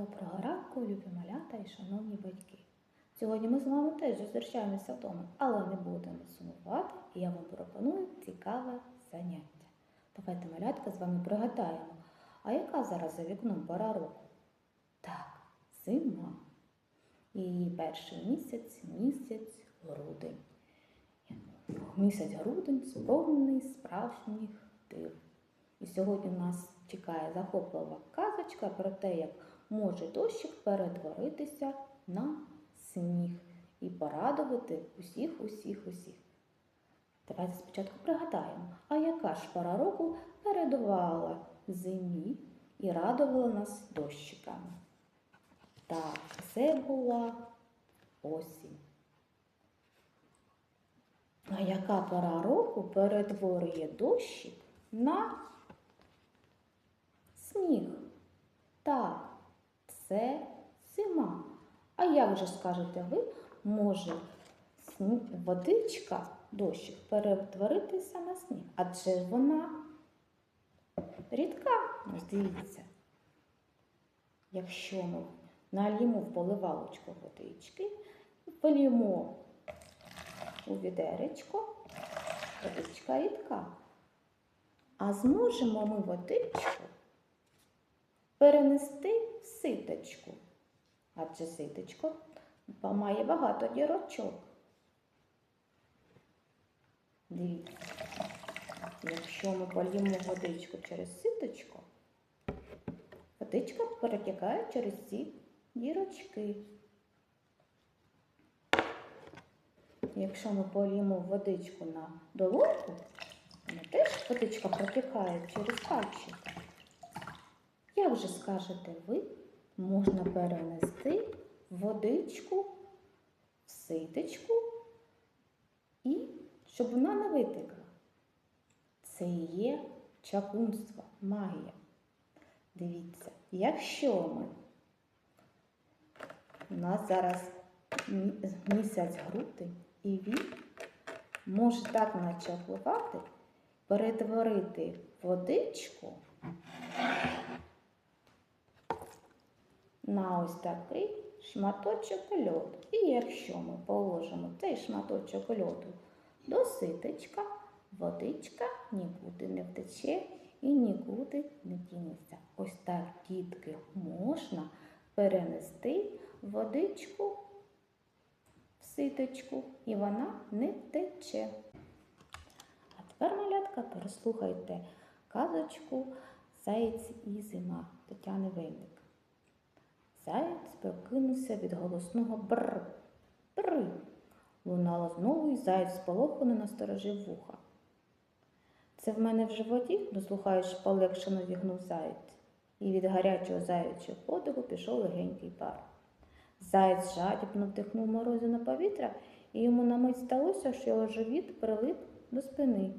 Доброго ранку, любі малята і шановні батьки. Сьогодні ми з вами теж зустрічаємося вдома, але не будемо сумувати, і я вам пропоную цікаве заняття. Давайте, малятка, з вами пригадаємо, а яка зараз за вікном пора року? Так, зима. І перший місяць місяць грудень. Місяць грудень сповнений справжніх див. І сьогодні у нас чекає захоплива казочка про те, як може дощик перетворитися на сніг і порадувати усіх, усіх, усіх. Давайте спочатку пригадаємо, а яка ж пора року передувала зимі і радувала нас дощиками? Так, це була осінь. А яка пора року перетворює дощик на сніг? Так, це зима. А як же скажете ви, може водичка, дощик перетворитися на сніг? Адже вона рідка, ось дивіться. Якщо ми нальємо в поливалочку водички, полімо у відеречко, водичка рідка. А зможемо ми водичку перенести в ситочку. Адже ситочко має багато дірочок. Дивіться, якщо ми польємо водичку через ситочко, водичка перетікає через ці дірочки. Якщо ми поліємо водичку на долоньку, вона теж водичка протікає через пальчик. Як же скажете ви, можна перенести водичку в ситочку і щоб вона не витекла? Це і є чаклунство, магія. Дивіться, якщо ми у нас зараз місяць грудень, і він може так начаклувати, перетворити водичку на ось такий шматочок льоду. І якщо ми положимо цей шматочок льоду до ситочка, водичка нікуди не втече і нікуди не дінеться. Ось так, дітки, можна перенести водичку в ситочку, і вона не втече. А тепер, малятка, переслухайте казочку Заєць і зима Тетяни Винник. Заєць прокинувся від голосного бр. Бр. Лунало знову, і заєць сполохано насторожив вуха. Це в мене в животі, дослухаєш, полегшено зігнув заєць, і від гарячого заячого подиху пішов легенький пар. Заєць жадібно вдихнув морозине повітря, і йому на мить сталося, що його живіт прилип до спини.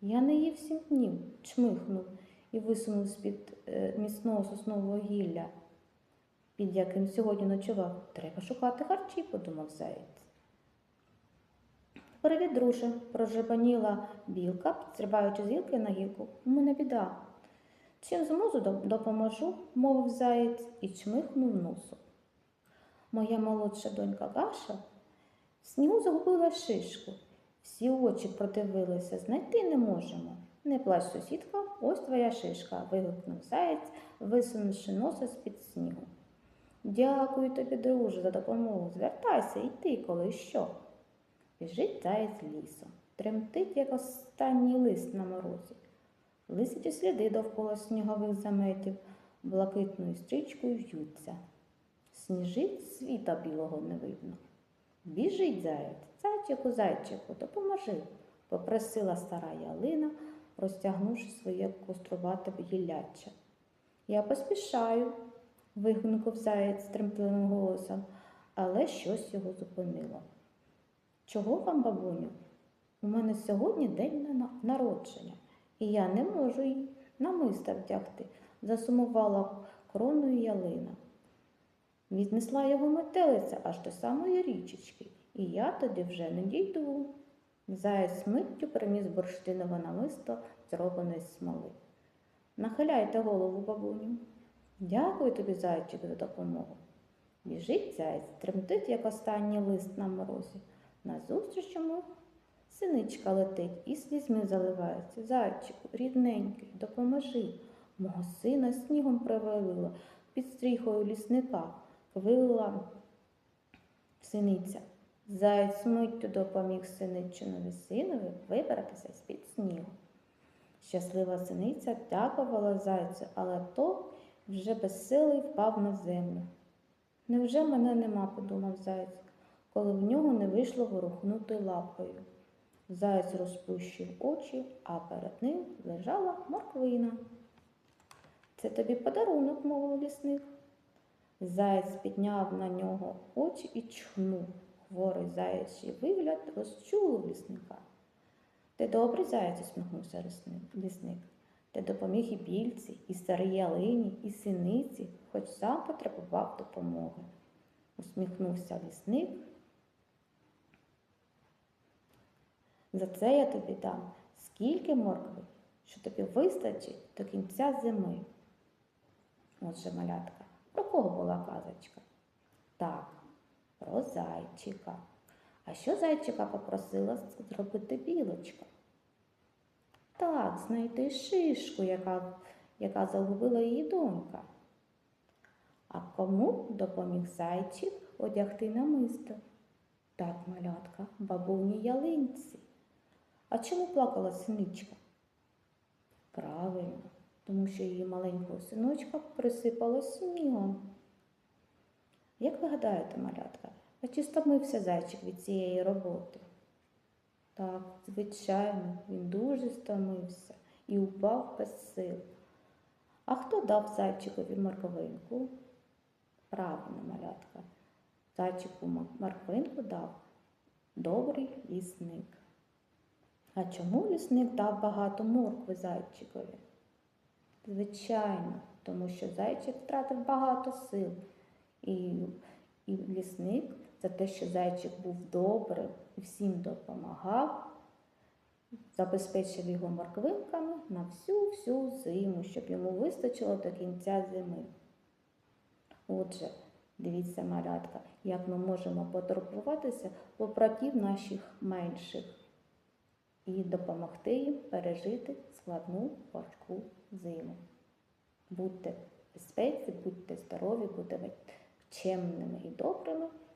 Я не їв сім днів, чмихнув і висунув з-під е, міцного соснового гілля, під яким сьогодні ночував. Треба шукати харчі, подумав заєць. Привіт, друже, прожебаніла білка, підстрибаючи з гілки на гілку. У мене біда. Чим зможу допоможу, мовив заєць і чмихнув носом. Моя молодша донька Гаша в снігу загубила шишку. Всі очі продивилися, знайти не можемо. Не плач, сусідка, ось твоя шишка, вигукнув заєць, висунувши носа з-під снігу. Дякую тобі, друже, за допомогу. Звертайся ти, коли що. Біжить заєць лісом, тремтить, як останній лист на морозі. Лисячі сліди довкола снігових заметів, блакитною стрічкою в'ються. Сніжить світа білого не видно. Біжить заєць, зайчику, зайчику, допоможи, попросила стара ялина, розтягнувши своє кострувате гілляччя. Я поспішаю, вигукнув заєць тремтливим голосом, але щось його зупинило. Чого вам, бабуню? У мене сьогодні день народження, і я не можу й намиста вдягти, засумувала кроною ялина. Віднесла його метелиця аж до самої річечки, і я тоді вже не дійду. Заєць миттю приніс бурштинове намисто, зроблене з смоли. Нахиляйте голову, бабуню. Дякую тобі, зайчик, за допомогу. Біжить заяць, тремтить, як останній лист на морозі. Назустріч йому синичка летить і слізьми заливається. Зайчику, рідненький, допоможи. Мого сина снігом привалило під стріхою лісника, повелила синиця. Заєць миттю допоміг синичинові синові вибратися з-під снігу. Щаслива синиця дякувала зайцю, але то вже безсилий впав на землю. Невже мене нема, подумав заєць, коли в нього не вийшло ворухнути лапою. Заєць розплющив очі, а перед ним лежала морквина. Це тобі подарунок, мовив лісник. Заєць підняв на нього очі і чхнув. Хворий заячий вигляд розчулив лісника. Ти добрий заяць, усміхнувся лісник- Ти допоміг і більці, і старій ялині, і синиці, хоч сам потребував допомоги. Усміхнувся лісник. За це я тобі дам скільки моркви, що тобі вистачить до кінця зими. Отже, малятка, про кого була казочка? Так, про зайчика. А що зайчика попросила зробити білочка? Так, знайти шишку, яка, яка загубила її донька. А кому допоміг зайчик одягти намисто? Так, малятка, бабуні ялинці. А чому плакала синичка? Правильно, тому що її маленького синочка присипало снігом. Як ви гадаєте, малятка, а чи стомився зайчик від цієї роботи? Так, звичайно, він дуже стомився і упав без сил. А хто дав зайчикові морковинку? Правильно, малятка. Зайчику м- морквинку дав добрий лісник. А чому лісник дав багато моркви зайчикові? Звичайно, тому що зайчик втратив багато сил. І, і лісник за те, що зайчик був добрим і всім допомагав, забезпечив його морквинками на всю-всю зиму, щоб йому вистачило до кінця зими. Отже, дивіться, малятка, як ми можемо потурбуватися про наших менших і допомогти їм пережити складну важку зиму. Будьте безпеці, будьте здорові, будьте чемними і добрими,